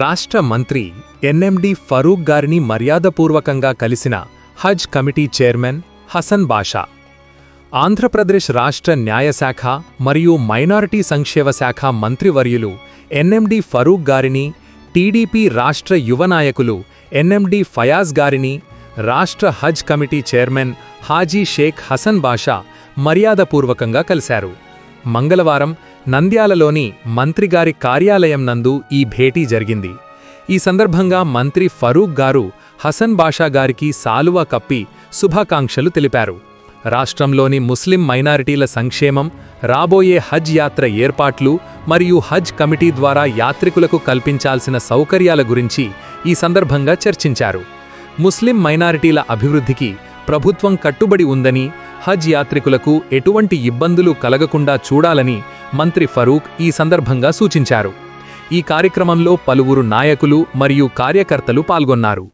రాష్ట్ర మంత్రి ఎన్ఎండి ఫరూక్ గారిని మర్యాదపూర్వకంగా కలిసిన హజ్ కమిటీ చైర్మన్ హసన్ బాషా ఆంధ్రప్రదేశ్ రాష్ట్ర న్యాయశాఖ మరియు మైనారిటీ సంక్షేమ శాఖ మంత్రివర్యులు ఎన్ఎండి ఫరూక్ గారిని టీడీపీ రాష్ట్ర యువ నాయకులు ఎన్ఎండి ఫయాజ్ గారిని రాష్ట్ర హజ్ కమిటీ చైర్మన్ హాజీ షేక్ హసన్ బాషా మర్యాదపూర్వకంగా కలిశారు. మంగళవారం నంద్యాలలోని మంత్రిగారి కార్యాలయం నందు ఈ భేటీ జరిగింది. ఈ సందర్భంగా మంత్రి ఫరూక్ గారు హసన్ బాషా గారికి సాలువా కప్పి శుభాకాంక్షలు తెలిపారు. రాష్ట్రంలోని ముస్లిం మైనారిటీల సంక్షేమం రాబోయే హజ్ యాత్ర ఏర్పాట్లు మరియు హజ్ కమిటీ ద్వారా యాత్రికులకు కల్పించాల్సిన సౌకర్యాల గురించి ఈ సందర్భంగా చర్చించారు. ముస్లిం మైనారిటీల అభివృద్ధికి ప్రభుత్వం కట్టుబడి ఉందని హజ్ యాత్రికులకు ఎటువంటి ఇబ్బందులు కలగకుండా చూడాలని మంత్రి ఫరూక్ ఈ సందర్భంగా సూచించారు. ఈ కార్యక్రమంలో పలువురు నాయకులు మరియు కార్యకర్తలు పాల్గొన్నారు.